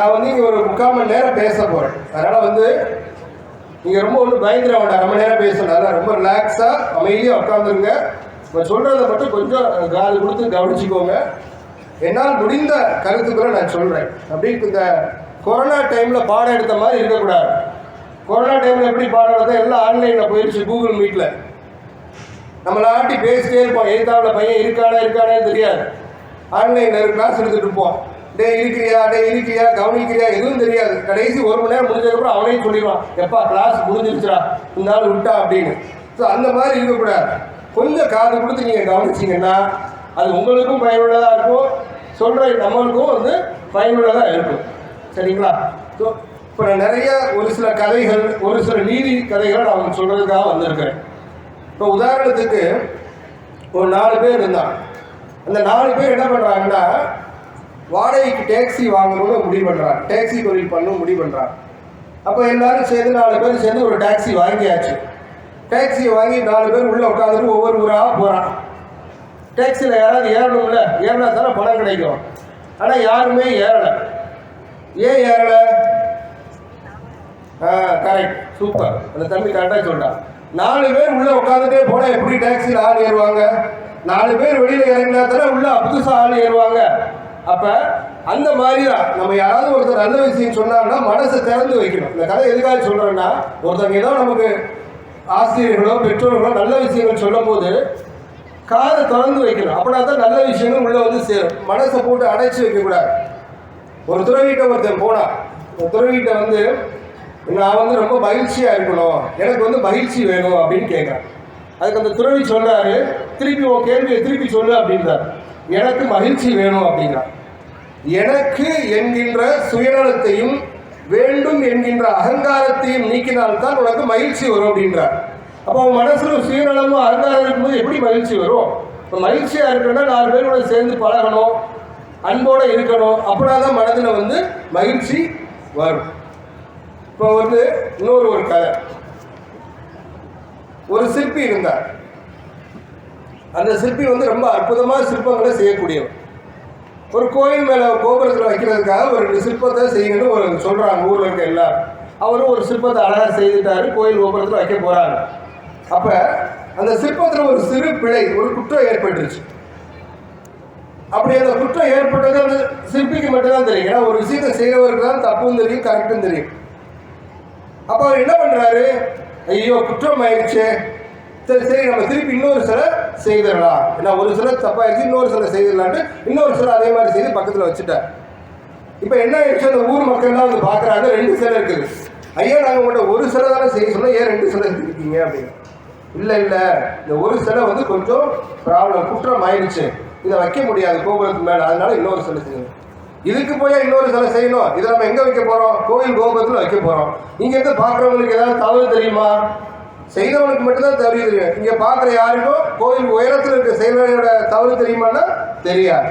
நான் வந்து இங்கே ஒரு முக்கால் மணி நேரம் பேச போகிறேன் அதனால் வந்து நீங்கள் ரொம்ப ஒன்றும் பயந்துட வேண்டாம். ரொம்ப நேரம் பேசணும். ரொம்ப ரிலாக்ஸாக அமைதியாக உட்காந்துருங்க நான் சொல்கிறத மட்டும் கொஞ்சம் காது கொடுத்து கவனிச்சிக்கோங்க. என்னால் முடிந்த கருத்துக்களை நான் சொல்கிறேன் அப்படி இந்த கொரோனா டைமில் பாடம் எடுத்த மாதிரி இருக்கக்கூடாது. கொரோனா டைமில் எப்படி பாடம் எடுத்தா எல்லாம் ஆன்லைனில் போயிடுச்சு கூகுள் மீட்டில் நம்மளாட்டி பேசிட்டே இருப்போம். எழுத்தாவில் பையன் இருக்கானா இருக்கானே தெரியாது. ஆன்லைனில் கிளாஸ் எடுத்துகிட்டு இருப்போம். டே இருக்கிறியா? டே இருக்கிறியா? கவனிக்கிறியா? எதுவும் தெரியாது. கடைசி ஒரு மணி நேரம் முடிஞ்சதுக்கப்புறம் அவனே சொல்லிடுவான். எப்பா கிளாஸ் முடிஞ்சிருச்சுடா. இந்த நாள் விட்டா அப்படின்னு. ஸோ அந்த மாதிரி இருக்கக்கூடாது. கொஞ்சம் காது கொடுத்து நீங்கள் கவனிச்சிங்கன்னா அது உங்களுக்கும் பயனுள்ளதாக இருக்கும். சொல்கிற நம்மளுக்கும் வந்து பயனுள்ளதாக இருக்கும். சரிங்களா? ஸோ இப்போ நான் நிறைய ஒரு சில கதைகள் ஒரு சில நீதி கதைகளை நான் உங்களுக்கு சொல்கிறதுக்காக வந்திருக்கிறேன். இப்போ உதாரணத்துக்கு ஒரு நாலு பேர் இருந்தான் அந்த நாலு பேர் என்ன பண்ணுறாங்கன்னா வாடகைக்கு டேக்ஸி வாங்கணும்னு முடிவு பண்ணுறாங்க டேக்ஸி தொழில் பண்ணணும் முடிவு பண்ணுறாங்க அப்போ எல்லாரும் சேர்ந்து நாலு பேர் சேர்ந்து ஒரு டாக்ஸி வாங்கியாச்சு. டேக்ஸியை வாங்கி நாலு பேர் உள்ளே உட்காந்துட்டு ஒவ்வொரு ஊராக போகிறான் டேக்ஸியில் யாராவது ஏறணும்ல ஏறினா தானே பணம் கிடைக்கும். ஆனால் யாருமே ஏறலை. ஏன் ஏறலை? ஆ கரெக்ட் சூப்பர் அந்த தம்பி கரெக்டாக சொல்லிட்டான் நாலு பேர் உள்ளே உட்காந்துட்டே போனால் எப்படி டேக்ஸியில் ஆள் ஏறுவாங்க? நாலு பேர் வெளியில் இறங்கினா தானே உள்ளே புதுசாக ஆள் ஏறுவாங்க? அப்போ அந்த மாதிரியா நம்ம யாராவது ஒருத்தர் நல்ல விஷயம் சொன்னாங்கன்னா மனசை திறந்து வைக்கணும். இந்த கதை எதுக்காக சொல்கிறேன்னா ஒருத்தவங்க ஏதோ நமக்கு ஆசிரியர்களோ பெற்றோர்களோ நல்ல விஷயங்கள் சொல்லும் போது காதை திறந்து வைக்கணும். அப்படின்னா தான் நல்ல விஷயங்கள் உள்ளே வந்து சேரும். மனசை போட்டு அடைச்சி வைக்கக்கூடாது. ஒரு துறவிட்ட ஒருத்தன் போனான் ஒரு துறவிட்ட வந்து நான் வந்து ரொம்ப மகிழ்ச்சியாக இருக்கணும். எனக்கு வந்து மகிழ்ச்சி வேணும் அப்படின்னு கேட்குறேன். அதுக்கு அந்த துறவி சொன்னார் திருப்பி உன் கேள்வியை திருப்பி சொல்லு அப்படின்றார். எனக்கு மகிழ்ச்சி வேணும் அப்படிங்கிறார் எனக்கு என்கின்ற சுயநலத்தையும் வேண்டும் என்கின்ற அகங்காரத்தையும் நீக்கினால்தான் உனக்கு மகிழ்ச்சி வரும் அப்படின்றார் அப்போ உன் மனசுல சுயநலமும் அகங்காரம் இருக்கும்போது எப்படி மகிழ்ச்சி வரும்? இப்போ மகிழ்ச்சியாக இருக்கணும்னா நாலு பேரோட சேர்ந்து பழகணும் அன்போடு இருக்கணும். அப்படின்னா தான் மனதில் வந்து மகிழ்ச்சி வரும். இப்போ வந்து இன்னொரு ஒரு கதை. ஒரு சிற்பி இருந்தார். அந்த சிற்பி வந்து ரொம்ப அற்புதமான சிற்பங்களை செய்யக்கூடியவர் ஒரு கோயில் மேலே கோபுரத்தில் வைக்கிறதுக்காக ஒரு ரெண்டு சிற்பத்தை செய்யணும்னு ஒரு சொல்கிறாங்க ஊரில் இருக்க எல்லாரும். அவரும் ஒரு சிற்பத்தை அழகாக செய்துட்டாரு கோயில் கோபுரத்தில் வைக்க போகிறாங்க அப்போ அந்த சிற்பத்தில் ஒரு சிறு பிழை ஒரு குற்றம் ஏற்பட்டுருச்சு. அப்படி அந்த குற்றம் ஏற்பட்டது அந்த சிற்பிக்கு மட்டும்தான் தெரியும். ஏன்னா ஒரு விஷயத்தை செய்கிறவருக்கு தான் தப்பும் தெரியும் கரெக்டும் தெரியும். அப்போ அவர் என்ன பண்ணுறாரு ஐயோ குற்றம் ஆயிடுச்சு. சரி சரி நம்ம திருப்பி இன்னொரு சிலை செய்திடலாம். ஏன்னா ஒரு சிலை தப்பாயிருச்சு இன்னொரு சிலை செய்திடலான்ட்டு இன்னொரு சிலை அதே மாதிரி செய்து பக்கத்தில் வச்சுட்டேன். இப்போ என்ன ஆயிடுச்சு? அந்த ஊர் மக்கள்லாம் வந்து பார்க்குறாங்க ரெண்டு சிலை இருக்குது. ஐயா நாங்கள் உங்கள்கிட்ட ஒரு சிலை தானே செய்ய சொன்னோம் ஏன் ரெண்டு சிலை செஞ்சுருக்கீங்க அப்படின்னு? இல்லை இல்லை. இந்த ஒரு சிலை வந்து கொஞ்சம் ப்ராப்ளம் குற்றம் ஆயிடுச்சு. இதை வைக்க முடியாது கோபுரத்துக்கு மேலே. அதனால இன்னொரு சிலை செய்யணும். இதுக்கு போய் இன்னொரு சிலை செய்யணும்? இதை நம்ம எங்கே வைக்க போகிறோம் கோவில் கோபுரத்தில் வைக்க போகிறோம் இங்கேருந்து பார்க்குறவங்களுக்கு ஏதாவது தவறு தெரியுமா? செய்தவனுக்கு மட்டும்தான் தவறு தெரியும். இங்கே பார்க்குற யாருக்கும் கோயில் உயரத்தில் இருக்க செயல்களோட தவறு தெரியுமானா தெரியாது.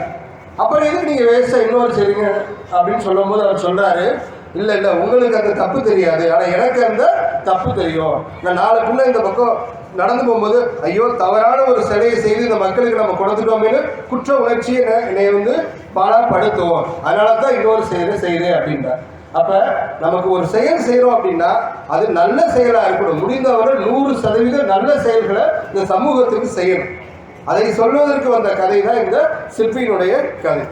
அப்புறம் எதுக்கு நீங்கள் வேஸ்ட்டாக இன்னொரு செய்றீங்க அப்படின்னு சொல்லும்போது அவர் சொல்கிறாரு இல்லை இல்லை உங்களுக்கு அந்த தப்பு தெரியாது. ஆனால் எனக்கு அந்த தப்பு தெரியும். நான் நாளைக்குள்ளே இந்த பக்கம் நடந்து போகும்போது ஐயோ தவறான ஒரு சிலையை செய்து இந்த மக்களுக்கு நம்ம கொடுத்துட்டோம்னு குற்ற உணர்ச்சியை என்னை- வந்து பாடப்படுத்துவோம். அதனால தான் இன்னொரு செயலை செய்யுது அப்படின்றார். அப்போ நமக்கு ஒரு செயல் செய்கிறோம் அப்படின்னா அது நல்ல செயலாக இருக்கணும். முடிந்தவரை நூறு சதவீதம் நல்ல செயல்களை இந்த சமூகத்துக்கு செய்யணும். அதை சொல்வதற்கு வந்த கதை தான் இந்த சிற்பியினுடைய கதை.